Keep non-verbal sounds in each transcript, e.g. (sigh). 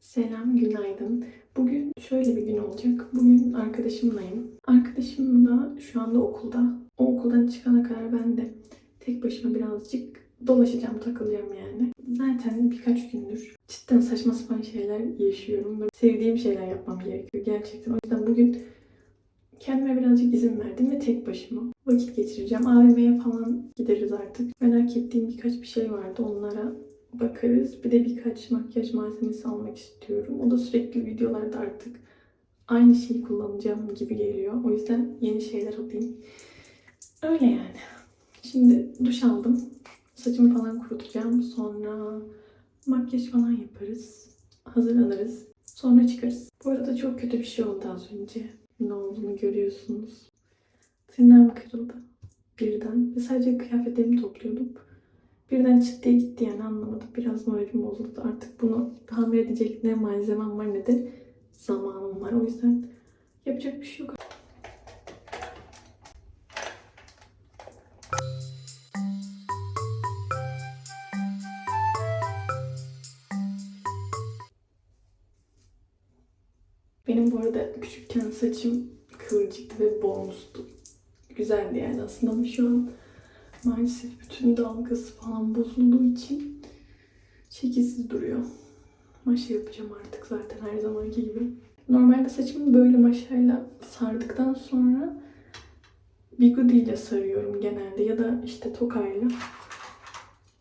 Selam, günaydın. Bugün şöyle bir gün olacak. Bugün arkadaşımlayım. Arkadaşım da şu anda okulda. O okuldan çıkana kadar ben de tek başıma birazcık dolaşacağım, takılacağım yani. Zaten birkaç gündür cidden saçma sapan şeyler yaşıyorum. ve Sevdiğim şeyler yapmam gerekiyor gerçekten. O yüzden bugün kendime birazcık izin verdim ve tek başıma vakit geçireceğim. AVM'ye falan gideriz artık. Merak ettiğim birkaç bir şey vardı. Onlara bakarız. Bir de birkaç makyaj malzemesi almak istiyorum. O da sürekli videolarda artık aynı şeyi kullanacağım gibi geliyor. O yüzden yeni şeyler alayım. Öyle yani. Şimdi duş aldım. Saçımı falan kurutacağım. Sonra makyaj falan yaparız. Hazırlanırız. Sonra çıkarız. Bu arada çok kötü bir şey oldu az önce. Ne olduğunu görüyorsunuz. Tırnağım kırıldı. Birden. Ve sadece kıyafetlerimi topluyordum. Birden çıt diye gitti yani anlamadım. Biraz moralim bozuldu. Artık bunu tamir edecek ne malzemem var ne de zamanım var. O yüzden yapacak bir şey yok. Benim bu arada küçükken saçım kıvırcıktı ve boğmuştu. Güzeldi yani aslında ama şu an maalesef bütün dalgası falan bozulduğu için şekilsiz duruyor. Maşa yapacağım artık zaten her zamanki gibi. Normalde saçımı böyle maşayla sardıktan sonra bigudi ile sarıyorum genelde ya da işte tokayla.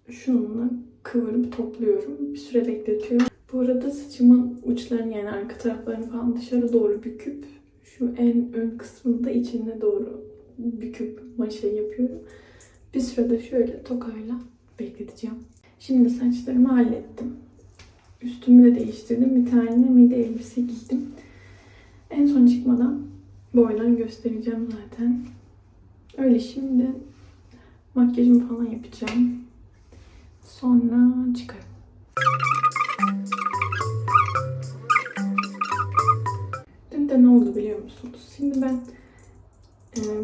Şununla kıvırıp topluyorum. Bir süre bekletiyorum. Bu arada saçımın uçlarını yani arka taraflarını falan dışarı doğru büküp şu en ön kısmını da içine doğru büküp maşa yapıyorum. Bir sürede şöyle tokayla bekleteceğim. Şimdi saçlarımı hallettim. Üstümü de değiştirdim. Bir tane midi elbise giydim. En son çıkmadan boydan göstereceğim zaten. Öyle şimdi makyajımı falan yapacağım. Sonra çıkarım. Dün de ne oldu biliyor musunuz? Şimdi ben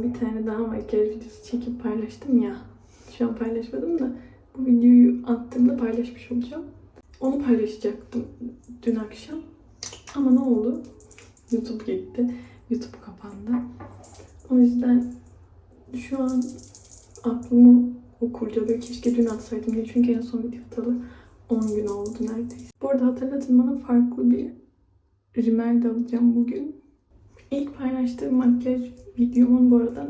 bir tane daha makyaj videosu çekip paylaştım ya. Şu an paylaşmadım da bu videoyu attığımda paylaşmış olacağım. Onu paylaşacaktım dün akşam. Ama ne oldu? YouTube gitti. YouTube kapandı. O yüzden şu an aklımı o kurcalıyor. Keşke dün atsaydım diye. Çünkü en son video atalı 10 gün oldu neredeyse. Bu arada hatırlatın bana farklı bir rimel de alacağım bugün. İlk paylaştığım makyaj videomun bu arada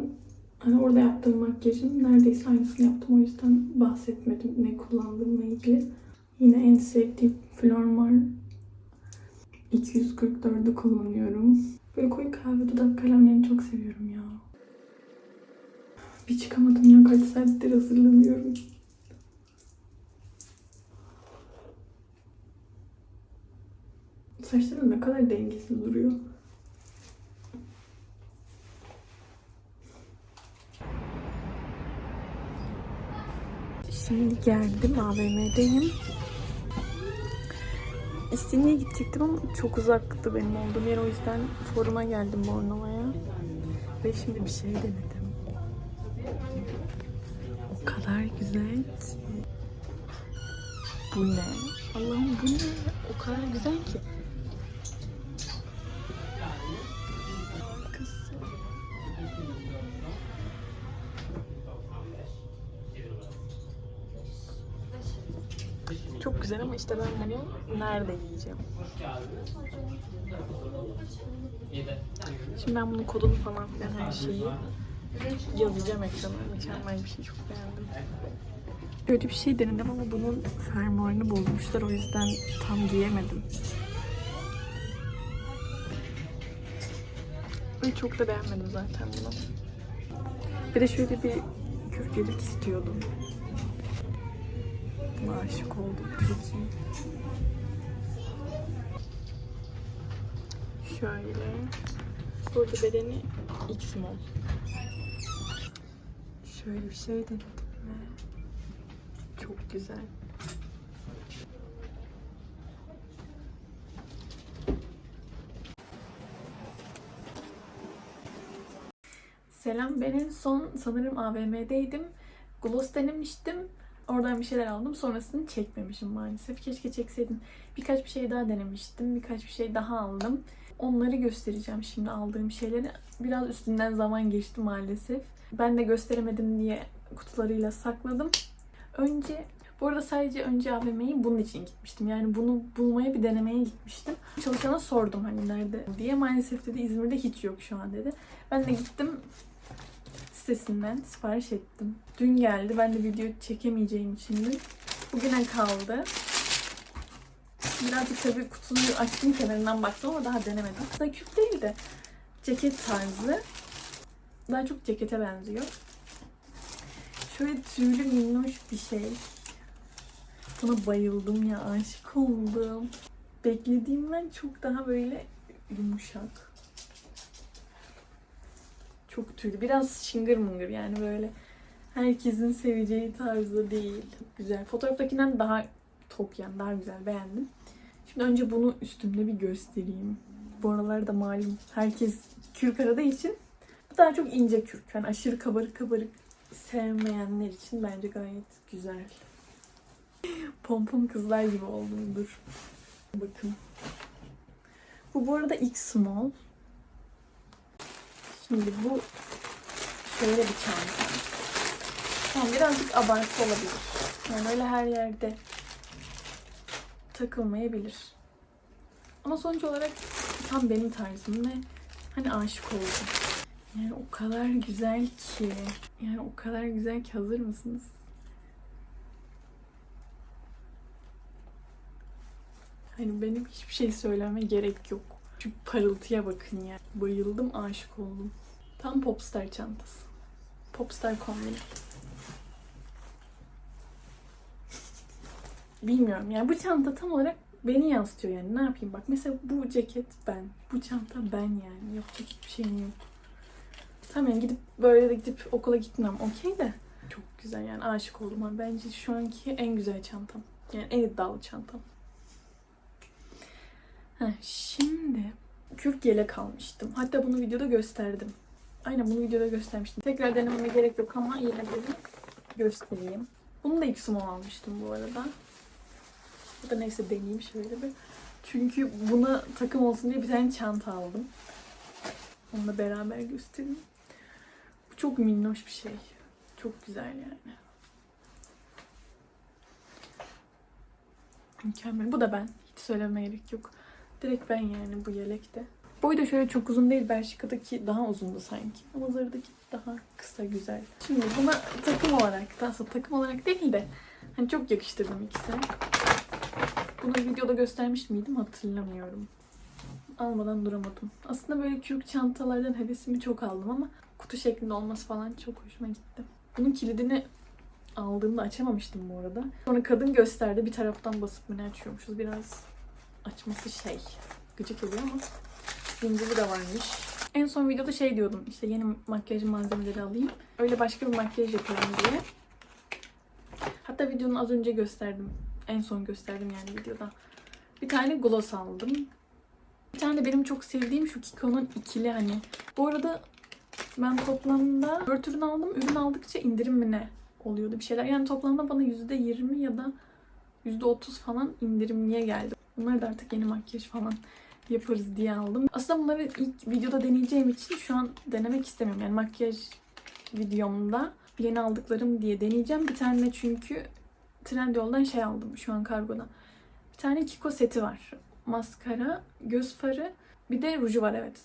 hani orada yaptığım makyajın neredeyse aynısını yaptım. O yüzden bahsetmedim ne kullandığımla ilgili. Yine en sevdiğim Flormar 244'ü kullanıyorum. Böyle koyu kahve dudak kalemlerini çok seviyorum ya. Bir çıkamadım ya kaç saattir hazırlanıyorum. Saçlarım ne kadar dengesiz duruyor. Şimdi geldim AVM'deyim. İstinye'ye gidecektim ama çok uzaktı benim olduğum yer. O yüzden foruma geldim Bornova'ya. Ve şimdi bir şey denedim. O kadar güzel ki. Bu ne? Allah'ım bu ne? O kadar güzel ki. İşte ben bunu nerede giyeceğim? Şimdi ben bunun kodunu falan filan her şeyi yazacağım ekrana. Mükemmel bir şey çok beğendim. Böyle bir şey denedim ama bunun fermuarını bozmuşlar o yüzden tam giyemedim. Ve çok da beğenmedim zaten bunu. Bir de şöyle bir kürkecik istiyordum. Buna aşık oldum. (laughs) Çok iyi. Şöyle. Burada bedeni X small. Şöyle bir şey denedim ve çok güzel. Selam ben en son sanırım AVM'deydim. Gloss denemiştim. Oradan bir şeyler aldım. Sonrasını çekmemişim maalesef. Keşke çekseydim. Birkaç bir şey daha denemiştim. Birkaç bir şey daha aldım. Onları göstereceğim şimdi aldığım şeyleri. Biraz üstünden zaman geçti maalesef. Ben de gösteremedim diye kutularıyla sakladım. Önce bu arada sadece önce AVM'yi bunun için gitmiştim. Yani bunu bulmaya bir denemeye gitmiştim. Çalışana sordum hani nerede diye. Maalesef dedi İzmir'de hiç yok şu an dedi. Ben de gittim sitesinden sipariş ettim. Dün geldi. Ben de video çekemeyeceğim için de bugüne kaldı. Birazcık tabii kutuyu açtım kenarından baktım ama daha denemedim. Aslında küp değil de ceket tarzı. Daha çok cekete benziyor. Şöyle tüylü minnoş bir şey. Buna bayıldım ya, aşık oldum. Beklediğimden çok daha böyle yumuşak. Çok tüylü. Biraz şıngır mıngır yani böyle herkesin seveceği tarzda değil. Güzel. Fotoğraftakinden daha tok yani daha güzel beğendim. Şimdi önce bunu üstümde bir göstereyim. Bu aralarda malum herkes kürk aradığı için bu daha çok ince kürk. Yani aşırı kabarık kabarık sevmeyenler için bence gayet güzel. Pompon kızlar gibi oldum dur. Bakın. Bu bu arada X small. Şimdi bu şöyle bir çanta. Tamam birazcık abartı olabilir. Yani öyle her yerde takılmayabilir. Ama sonuç olarak tam benim tarzım ve hani aşık oldum. Yani o kadar güzel ki. Yani o kadar güzel ki hazır mısınız? Hani benim hiçbir şey söyleme gerek yok. Şu parıltıya bakın ya. Bayıldım, aşık oldum. Tam popstar çantası. Popstar kombini. Bilmiyorum yani bu çanta tam olarak beni yansıtıyor yani ne yapayım bak mesela bu ceket ben bu çanta ben yani yapacak hiçbir şeyim yok. Tamam yani gidip böyle de gidip okula gitmem okey de çok güzel yani aşık oldum bence şu anki en güzel çantam yani en iddialı çantam. Heh, şimdi kürk yelek almıştım. Hatta bunu videoda gösterdim. Aynen bunu videoda göstermiştim. Tekrar denememe gerek yok ama yine de göstereyim. Bunu da small almıştım bu arada. Bu da neyse deneyeyim şöyle bir. Çünkü buna takım olsun diye bir tane çanta aldım. Onunla beraber göstereyim. Bu çok minnoş bir şey. Çok güzel yani. Mükemmel. Bu da ben. Hiç söylemeye gerek yok. Direkt ben yani bu yelekte. Boyu da şöyle çok uzun değil. Belçika'daki daha uzundu sanki. Ama Zara'daki daha kısa güzel. Şimdi buna takım olarak, daha sonra takım olarak değil de hani çok yakıştırdım ikisini. Bunu videoda göstermiş miydim hatırlamıyorum. Almadan duramadım. Aslında böyle kürk çantalardan hevesimi çok aldım ama kutu şeklinde olması falan çok hoşuma gitti. Bunun kilidini aldığımda açamamıştım bu arada. Sonra kadın gösterdi. Bir taraftan basıp mı ne açıyormuşuz. Biraz açması şey gıcık oluyor ama zinciri de varmış. En son videoda şey diyordum işte yeni makyaj malzemeleri alayım. Öyle başka bir makyaj yapıyorum diye. Hatta videonun az önce gösterdim. En son gösterdim yani videoda. Bir tane gloss aldım. Bir tane de benim çok sevdiğim şu Kiko'nun ikili hani. Bu arada ben toplamda 4 ürün aldım. Ürün aldıkça indirim mi ne oluyordu bir şeyler. Yani toplamda bana %20 ya da %30 falan indirimliye geldi. Bunları da artık yeni makyaj falan yaparız diye aldım. Aslında bunları ilk videoda deneyeceğim için şu an denemek istemiyorum. Yani makyaj videomda yeni aldıklarım diye deneyeceğim. Bir tane çünkü Trendyol'dan şey aldım şu an kargoda. Bir tane Kiko seti var. Maskara, göz farı, bir de ruju var evet.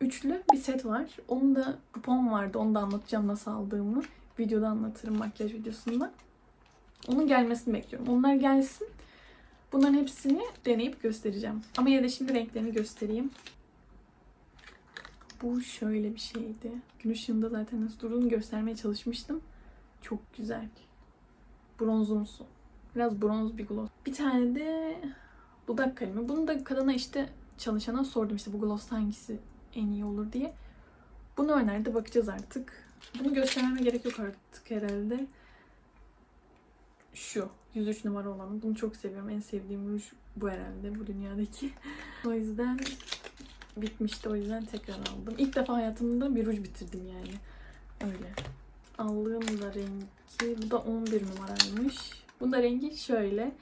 Üçlü bir set var. Onun da kupon vardı. Onu da anlatacağım nasıl aldığımı. Videoda anlatırım makyaj videosunda. Onun gelmesini bekliyorum. Onlar gelsin. Bunların hepsini deneyip göstereceğim. Ama yine de şimdi renklerini göstereyim. Bu şöyle bir şeydi. Gün ışığında zaten nasıl durduğunu göstermeye çalışmıştım. Çok güzel. Bronzumsu. Biraz bronz bir gloss. Bir tane de dudak kalemi. Bunu da kadına işte çalışana sordum işte bu gloss hangisi en iyi olur diye. Bunu önerdi. Bakacağız artık. Bunu göstermeme gerek yok artık herhalde. Şu. 103 numara olan. Bunu çok seviyorum. En sevdiğim ruj bu herhalde. Bu dünyadaki. (laughs) o yüzden bitmişti. O yüzden tekrar aldım. İlk defa hayatımda bir ruj bitirdim yani. Öyle. Allığın da rengi. Bu da 11 numaraymış. Bunun da rengi şöyle.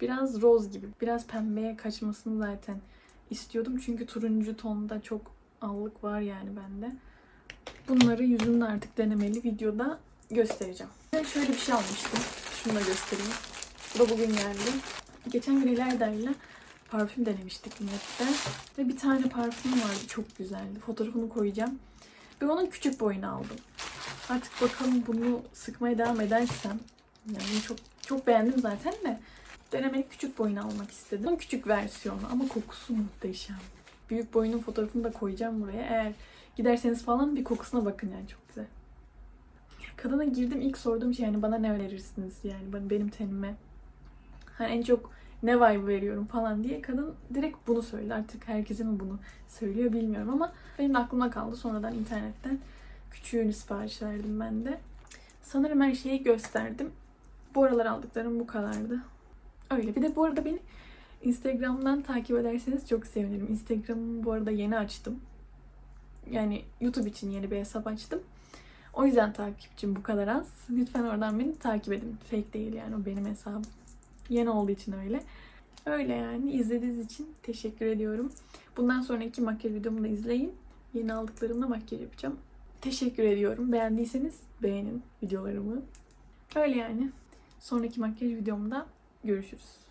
Biraz roz gibi. Biraz pembeye kaçmasını zaten istiyordum. Çünkü turuncu tonda çok allık var yani bende. Bunları yüzümde artık denemeli videoda göstereceğim. Ben şöyle bir şey almıştım. Şunu da göstereyim. Bu da bugün geldi. Geçen gün İlayda'yla parfüm denemiştik Net'te. Ve bir tane parfüm vardı. Çok güzeldi. Fotoğrafını koyacağım. Ve onun küçük boyunu aldım. Artık bakalım bunu sıkmaya devam edersem. Yani çok çok beğendim zaten de. Denemelik küçük boyunu almak istedim. Onun küçük versiyonu ama kokusu muhteşem. Büyük boyunun fotoğrafını da koyacağım buraya. Eğer giderseniz falan bir kokusuna bakın yani çok güzel. Kadına girdim ilk sorduğum şey yani bana ne önerirsiniz yani ben- benim tenime. Hani en çok ne vibe veriyorum falan diye kadın direkt bunu söyledi. Artık herkese mi bunu söylüyor bilmiyorum ama benim de aklımda kaldı. Sonradan internetten küçüğünü sipariş verdim ben de. Sanırım her şeyi gösterdim. Bu aralar aldıklarım bu kadardı. Öyle. Bir de bu arada beni Instagram'dan takip ederseniz çok sevinirim. Instagram'ımı bu arada yeni açtım. Yani YouTube için yeni bir hesap açtım. O yüzden takipçim bu kadar az. Lütfen oradan beni takip edin. Fake değil yani o benim hesabım. Yeni olduğu için öyle. Öyle yani. İzlediğiniz için teşekkür ediyorum. Bundan sonraki makyaj videomu da izleyin. Yeni aldıklarımla makyaj yapacağım. Teşekkür ediyorum. Beğendiyseniz beğenin videolarımı. Öyle yani. Sonraki makyaj videomda görüşürüz.